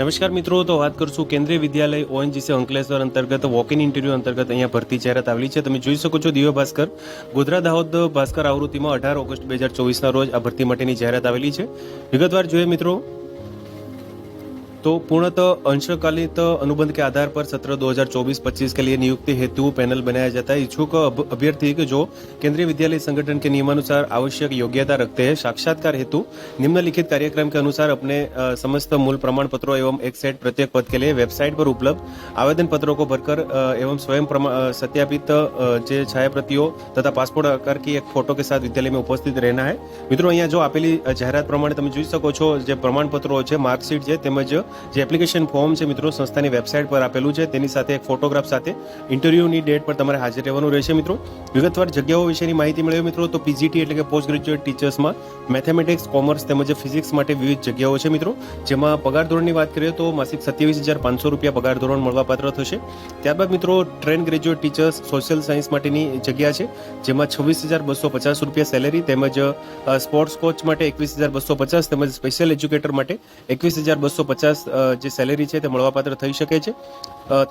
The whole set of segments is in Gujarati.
નમસ્કાર મિત્રો, તો વાત કરશું કેન્દ્રીય વિદ્યાલય ઓએનજીસી અંકલેશ્વર અંતર્ગત વોક ઇન ઇન્ટરવ્યુ અંતર્ગત અહીંયા ભરતી જાહેરાત આવેલી છે. તમે જોઈ શકો છો દિવ્ય ભાસ્કર. ગોધરા દાહોદ ભાસ્કર આવૃત્તિમાં અઢાર ઓગસ્ટ બે હજાર ચોવીસના રોજ આ ભરતી માટેની જાહેરાત આવેલી છે. વિગતવાર જોઈએ મિત્રો तो पूर्णतः अंशकालित अनुबंध के आधार पर सत्र 2024-25 के लिए नियुक्ति हेतु पैनल बनाया जाता है इच्छुक अब- अभ्यर्थी के जो केंद्रीय विद्यालय संगठन के नियमानुसार आवश्यक योग्यता रखते हैं साक्षात्कार हेतु निम्नलिखित कार्यक्रम के अनुसार अपने अ, समस्त मूल प्रमाण पत्रों एवं एक सेट प्रत्येक पद के लिए वेबसाइट पर उपलब्ध आवेदन पत्रों को भरकर अ, एवं स्वयं प्रमा- अ, सत्यापित अ, જે છાયાપ્રતિઓ તથા પાસપોર્ટ આકાર की એક ફોટો के साथ विद्यालय में उपस्थित रहना है મિત્રો અહીંયા જો આપેલી અ, જાહેરાત પ્રમાણે તમે જોઈ શકો છો જે પ્રમાણપત્રો છે માર્કશીટ છે તેમજ જે એપ્લિકેશન ફોર્મ છે મિત્રો સંસ્થાની વેબસાઇટ પર આપેલું છે, તેની સાથે એક ફોટોગ્રાફ સાથે ઇન્ટરવ્યુની ડેટ પર તમારે હાજર રહેવાનું રહેશે મિત્રો. વિગતવાર જગ્યાઓ વિશેની માહિતી મેળવી મિત્રો તો પીજીટી એટલે કે પોસ્ટ ગ્રેજ્યુએટ ટીચર્સમાં મેથેમેટિક્સ કોમર્સ તેમજ ફિઝિક્સ માટે વિવિધ જગ્યાઓ છે મિત્રો. જેમાં પગાર ધોરણની વાત કરીએ તો માસિક સત્યાવીસ હજાર પાંચસો રૂપિયા પગાર ધોરણ મળવાપાત્ર થશે. ત્યારબાદ મિત્રો train graduate teachers social science માટેની જગ્યા છે, જેમાં છવ્વીસ હજાર બસો પચાસ રૂપિયા સેલેરી તેમજ સ્પોર્ટ્સ કોચ માટે એકવીસ હજાર બસો પચાસ તેમજ સ્પેશિયલ એજ્યુકેટર માટે એકવીસ હજાર બસો પચાસ જે સેલેરી છે તે મળવાપાત્ર થઈ શકે છે.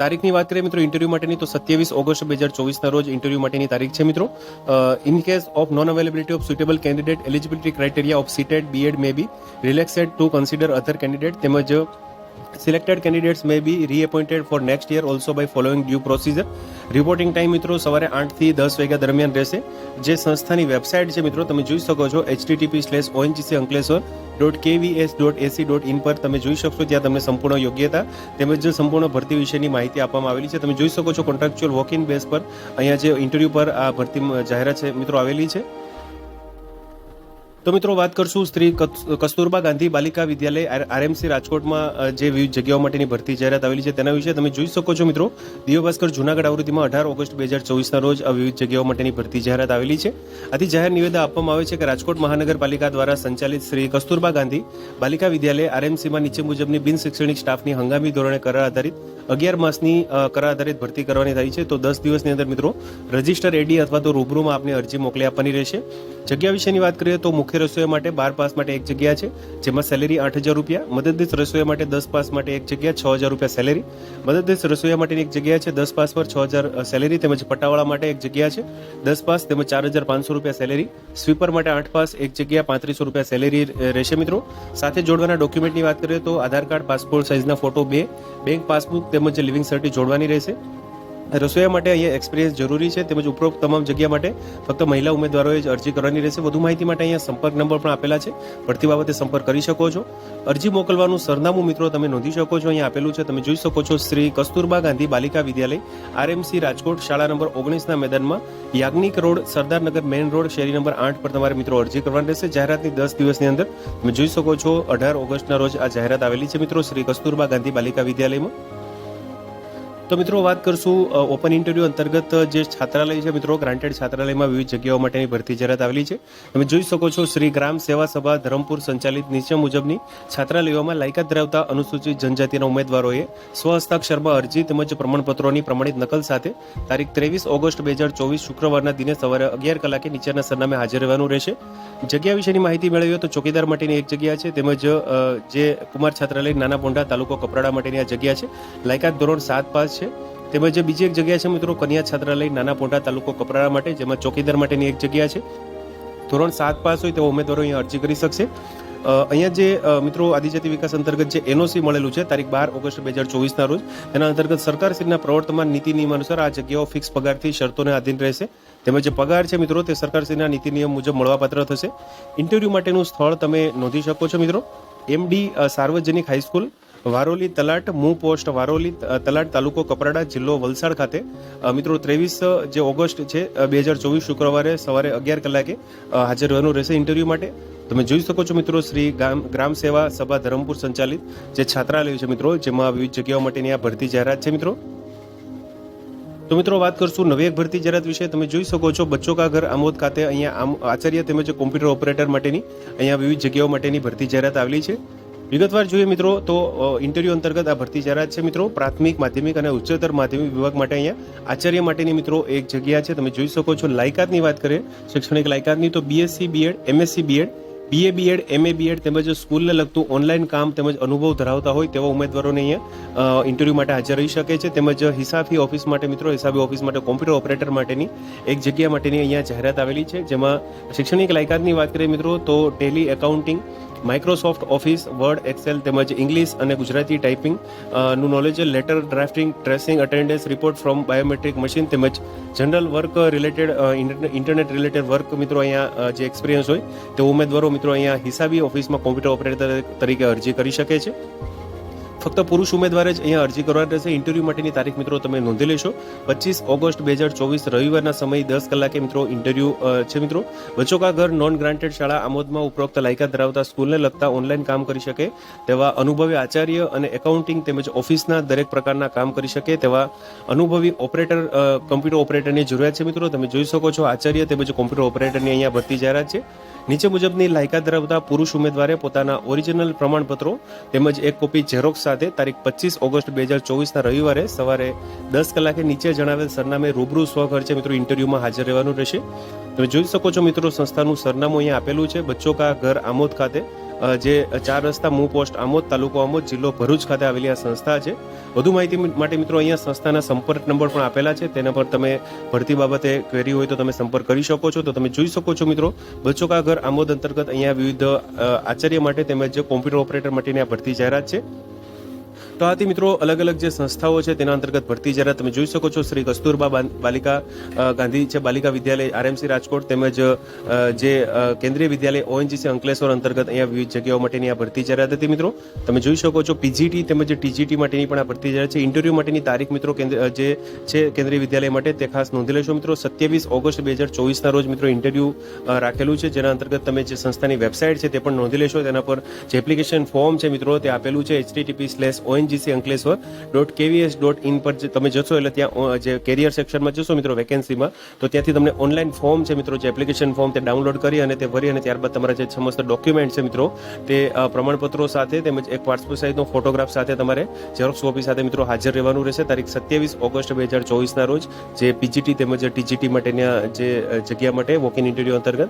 તારીખની વાત કરીએ મિત્રો ઇન્ટરવ્યૂ માટેની તો સત્યાવીસ ઓગસ્ટ બે હજાર ચોવીસના રોજ ઇન્ટરવ્યૂ માટેની તારીખ છે મિત્રો. In case of non availability of suitable candidate eligibility criteria of CTET BEd may be relaxed to consider other candidate તેમજ selected candidates may be reappointed for next year also by following due procedure reporting time મિત્રો, સવારે આઠથી દસ વાગ્યા દરમિયાન રહેશે. જે સંસ્થાની વેબસાઇટ છે, મિત્રો, તમે જોઈ શકો છો HTTP slash ONGC Ankleshwar dot KVS dot AC dot in પર તમે જોઈ શકશો ત્યાં તમને સંપૂર્ણ યોગ્યતા તેમજ સંપૂર્ણ ભરતી વિશેની માહિતી આપવામાં આવેલી છે. તમે જોઈ શકો છો કોન્ટ્રાક્ચ્યુઅલ વોક ઇન બેઝ પર, અહીંયા જે ઇન્ટરવ્યૂ પર આ ભરતી જાહેરાત છે, મિત્રો, આવેલી છે. તો મિત્રો વાત કરશું કસ- કસ્તુરબા ગાંધી બાલિકા વિદ્યાલય આરએમસી રાજકોટમાં જે વિવિધ જગ્યાઓ માટેની ભરતી જાહેરાત આવેલી છે તેના વિશે તમે જોઈ શકો છો મિત્રો. દિવ્ય ભાસ્કર જુનાગઢ આવૃત્તિમાં અઢાર ઓગસ્ટ બે હજાર ચોવીસના રોજ આ વિવિધ જગ્યાઓ માટેની ભરતી જાહેરાત આવેલી છે. આથી જાહેર નિવેદન આપવામાં આવે છે કે રાજકોટ મહાનગરપાલિકા દ્વારા સંચાલિત શ્રી કસ્તુરબા ગાંધી બાલિકા વિદ્યાલય આરએમસીમાં નીચે મુજબની બિન શૈક્ષણિક સ્ટાફની હંગામી ધોરણે કરાર આધારિત અગિયાર માસની કરાર આધારિત ભરતી કરવાની થઈ છે. તો દસ દિવસની અંદર મિત્રો, રજિસ્ટર એડી અથવા તો રૂબરૂમાં આપની અરજી મોકલી આપવાની રહેશે. જગ્યા વિશેની વાત કરીએ તો મુખ્ય રસોઈયા માટે બાર પાસ માટે એક જગ્યા છે, જેમાં સેલેરી આઠ હજાર રૂપિયા, મદદનીશ રસોઈયા માટે દસ પાસ માટે એક જગ્યા, છ હજાર રૂપિયા સેલેરી મદદનીશ રસોઈયા માટેની એક જગ્યા છે, દસ પાસ પર છ હજાર સેલેરી તેમજ પટ્ટાવાળા માટે એક જગ્યા છે, દસ પાસ, તેમજ ચાર હજાર પાંચસો રૂપિયા સેલેરી સ્વીપર માટે આઠ પાસ, એક જગ્યા, પાંત્રીસો રૂપિયા સેલેરી રહેશે મિત્રો. સાથે જોડવાના ડોક્યુમેન્ટની વાત કરીએ તો આધાર કાર્ડ પાસપોર્ટ સાઇઝના ફોટો બે બેંક પાસબુક તેમજ લિવિંગ સર્ટી જોડવાની રહેશે. રસોઈયા માટે અહીંયા એક્સપિરિયન્સ જરૂરી છે, તેમજ ઉપરોક્ત તમામ જગ્યા માટે ફક્ત મહિલા ઉમેદવારોએ જ અરજી કરવાની રહેશે. વધુ માહિતી માટે અહીંયા સંપર્ક નંબર પણ આપેલા છે. ભરતી બાબતે સંપર્ક કરી શકો છો. અરજી મોકલવાનું સરનામું મિત્રો તમે નોંધી શકો છો. અહીંયા આપેલું છે, તમે જોઈ શકો છો શ્રી કસ્તુરબા ગાંધી બાલિકા વિદ્યાલય, આરએમસી રાજકોટ, શાળા નંબર ઓગણીસના મેદાનમાં, Yagnik road Sardarnagar main road, શેરી નંબર આઠ પર તમારે મિત્રો અરજી કરવાની રહેશે. જાહેરાતની દસ દિવસની અંદર તમે જોઈ શકો છો, અઢાર ઓગસ્ટના રોજ આ જાહેરાત આવેલી છે મિત્રો શ્રી કસ્તુરબા ગાંધી બાલિકા વિદ્યાલયમાં. તો મિત્રો વાત કરશું ઓપન ઇન્ટરવ્યુ અંતર્ગત જે છાત્રાલય છે મિત્રો ગ્રાન્ટેડ છાત્રાલયમાં વિવિધ જગ્યાઓ માટેની ભરતી જાહેરાત આવેલી છે. તમે જોઈ શકો છો શ્રી ગ્રામ સેવા સભા ધરમપુર સંચાલિત નીચે મુજબની છાત્રાલયોમાં લાયકાત ધરાવતા અનુસૂચિત જનજાતિના ઉમેદવારોએ સ્વહસ્તાક્ષરમાં અરજી તેમજ પ્રમાણપત્રોની પ્રમાણિત નકલ સાથે તારીખ ત્રેવીસ ઓગસ્ટ બે હજાર ચોવીસ શુક્રવારના દિને સવારે અગિયાર કલાકે નીચેના સરનામે હાજર રહેવાનું રહેશે. જગ્યા વિશેની માહિતી મેળવીએ તો ચોકીદાર માટેની એક જગ્યા છે, તેમજ જે કુમાર છાત્રાલય નાના પોંઢા તાલુકો કપરાડા માટેની આ જગ્યા છે. લાયકાત ધોરણ સાત પાસ છે. તેમજ બીજી એક જગ્યા છે મિત્રો કન્યા છાત્રાલય, નાના પોંઢા તાલુકો કપરાડા માટે, જેમાં ચોકીદાર માટેની એક જગ્યા છે. ધોરણ સાત પાસ હોય તેવા ઉમેદવારો અહીંયા અરજી કરી શકશે. અહીંયા જે મિત્રો આદિજાતિ વિકાસ અંતર્ગત જે એનઓસી મળેલું છે, તારીખ બાર ઓગસ્ટ બે હજાર ચોવીસના રોજ એના અંતર્ગત સરકારશ્રીના પ્રવર્તમાન નીતિ નિયમ અનુસાર આ જગ્યાઓ ફિક્સ પગારથી શરતોને આધીન રહેશે. તેમજ જે પગાર છે મિત્રો તે સરકારશ્રીના નીતિ નિયમ મુજબ મળવાપાત્ર થશે. ઇન્ટરવ્યૂ માટેનું સ્થળ તમે નોંધી શકો છો મિત્રો. એમડી સાર્વજનિક હાઈસ્કૂલ વારોલી તલાટ, મૂ પોસ્ટ વારોલી તલાટ તાલુકો કપરાડા જિલ્લો વલસાડ ખાતે. મિત્રો, ત્રેવીસ જે ઓગસ્ટ છે બે હજાર ચોવીસ શુક્રવારે સવારે અગિયાર કલાકે હાજર રહેવાનું રહેશે ઇન્ટરવ્યૂ માટે. તમે જોઈ શકો છો મિત્રો, શ્રી ગામ, ગ્રામ સેવા સભા ધરમપુર સંચાલિત જે છાત્રાલય છે મિત્રો, જેમાં વિવિધ જગ્યાઓ માટેની આ ભરતી જાહેરાત છે મિત્રો. તો મિત્રો, વાત કરશું નવી એક ભરતી જાહેરાત વિશે. તમે જોઈ શકો છો બચ્ચો કા ઘર આમોદ ખાતે અહીંયા આચાર્ય તેમજ કોમ્પ્યુટર ઓપરેટર માટેની અહીંયા વિવિધ જગ્યાઓ માટેની ભરતી જાહેરાત આવેલી છે. વિગતવાર જોઈએ મિત્રો, તો ઇન્ટરવ્યૂ અંતર્ગત આ ભરતી જાહેરાત છે મિત્રો. પ્રાથમિક, માધ્યમિક અને ઉચ્ચતર માધ્યમિક વિભાગ માટે અહીંયા આચાર્ય માટેની મિત્રો એક જગ્યા છે. તમે જોઈ શકો છો લાયકાતની વાત કરીએ, શૈક્ષણિક લાયકાતની તો BSc BEd MSc BEd BA BEd MA BEd તેમજ સ્કૂલને લગતું ઓનલાઈન કામ તેમજ અનુભવ ધરાવતા હોય તેવા ઉમેદવારોને અહીંયા ઇન્ટરવ્યૂ માટે હાજર રહી શકે છે. તેમજ હિસાબી ઓફિસ માટે મિત્રો, હિસાબી ઓફિસ માટે કોમ્પ્યુટર ઓપરેટર માટેની એક જગ્યા માટેની અહીંયા જાહેરાત આવેલી છે. જેમાં શૈક્ષણિક લાયકાતની વાત કરીએ મિત્રો, તો Tally accounting Microsoft Office Word Excel તેમજ ઇંગ્લિશ અને Gujarati ટાઈપિંગનું knowledge letter drafting tracing attendance report from biometric machine તેમજ general work related internet related work મિત્રો અહીંયા જે એક્સપિરિયન્સ હોય, તે ઉમેદવારો મિત્રો અહીંયા હિસાબી ઓફિસમાં કોમ્પ્યુટર ઓપરેટર તરીકે અરજી કરી શકે છે. ફક્ત પુરુષ ઉમેદવારે જ અહીંયા અરજી કરવાની રહેશે. ઇન્ટરવ્યૂ માટેની તારીખ મિત્રો તમે નોંધી લેશો. પચીસ ઓગસ્ટ બે હજાર ચોવીસ રવિવારના સમય દસ કલાકે મિત્રો ઇન્ટરવ્યૂ છે મિત્રો. બચ્ચો ઘર નોન ગ્રાન્ટેડ શાળા આમોદમાં ઉપરોક્ત લાયકાત ધરાવતા સ્કૂલને લગતા ઓનલાઈન કામ કરી શકે તેવા અનુભવી આચાર્ય અને એકાઉન્ટિંગ તેમજ ઓફિસના દરેક પ્રકારના કામ કરી શકે તેવા અનુભવી ઓપરેટર કમ્પ્યુટર ઓપરેટરની જરૂરિયાત છે મિત્રો. તમે જોઈ શકો છો આચાર્ય તેમજ કોમ્પ્યુટર ઓપરેટરની અહીંયા ભરતી જાહેરાત છે. નીચે મુજબની લાયકાત ધરાવતા પુરુષ ઉમેદવારે પોતાના ઓરિજિનલ પ્રમાણપત્રો તેમજ એક કોપી ઝેરોક્સ સાથે તારીખ પચીસ ઓગસ્ટ બે હજાર ચોવીસના રવિવારે સવારે દસ કલાકે નીચે જણાવેલ સરનામે રૂબરૂ સ્વખર્ચે મિત્રો, ઇન્ટરવ્યુમાં હાજર રહેવાનું રહેશે. તમે જોઈ શકો છો મિત્રો, સંસ્થાનું સરનામું અહીંયા આપેલું છે. બચ્ચો કા ઘર આમોદ ખાતે. જે ચાર રસ્તા મૂ પોસ્ટ આમોદ, તાલુકો આમોદ, જિલ્લો ભરૂચ ખાતે આવેલી આ સંસ્થા છે. વધુ માહિતી માટે મિત્રો અહીંયા સંસ્થાના સંપર્ક નંબર પણ આપેલા છે. તેના પર તમે ભરતી બાબતે ક્વેરી હોય તો તમે સંપર્ક કરી શકો છો. તો તમે જોઈ શકો છો મિત્રો બચ્ચો ઘર આમોદ અંતર્ગત અહીંયા વિવિધ આચાર્ય માટે તેમજ કોમ્પ્યુટર ઓપરેટર માટેની આ ભરતી જાહેરાત છે. તો આથી મિત્રો અલગ અલગ જે સંસ્થાઓ છે તેના અંતર્ગત ભરતી જાહેરાત તમે જોઈ શકો છો, શ્રી કસ્તુરબા બાલિકા ગાંધી છે, બાલિકા વિદ્યાલય, આરએમસી રાજકોટ તેમજ જે કેન્દ્રીય વિદ્યાલય ઓએનજીસી અંકલેશ્વર અંતર્ગત અહીંયા વિવિધ જગ્યાઓ માટેની આ ભરતી જાહેરાત હતી. મિત્રો, તમે જોઈ શકો છો, પીજીટી તેમજ ટીજીટી માટેની પણ આ ભરતી જાહેરાત છે, ઇન્ટરવ્યૂ માટેની તારીખ મિત્રો જે છે, કેન્દ્રીય વિદ્યાલય માટે તે ખાસ નોંધી લેશો મિત્રો. સત્યાવીસ ઓગસ્ટ બે હજાર ચોવીસના રોજ મિત્રો ઇન્ટરવ્યૂ રાખેલું છે, જેના અંતર્ગત તમે જે સંસ્થાની વેબસાઇટ છે તે પણ નોંધી લેશો. તેના પર જે એપ્લિકેશન ફોર્મ છે મિત્રો તે આપેલું છે, HTTP slash ONGC Ankleshwar dot KVS dot in પર તમે જશો એટલે ત્યાં જે કેરિયર સેક્શનમાં જશો મિત્રો વેકેન્સીમાં તો ત્યાંથી તમને ઓનલાઈન ફોર્મ છે મિત્રો, જે એપ્લિકેશન ફોર્મ તે ડાઉનલોડ કરી અને તે ભરી અને ત્યારબાદ તમારા જે સમસ્ત ડોક્યુમેન્ટ છે મિત્રો, તે પ્રમાણપત્રો સાથે તેમજ એક પાસપોર્ટ સાઇઝનો ફોટોગ્રાફ સાથે તમારે ઝેરોક્સ કોપી સાથે મિત્રો હાજર રહેવાનું રહેશે. તારીખ સત્યાવીસ ઓગસ્ટ બે હજાર ચોવીસના રોજ જે પીજીટી તેમજ ટીજીટી માટેની જે જગ્યા માટે વોક ઇન ઇન્ટરવ્યૂ અંતર્ગત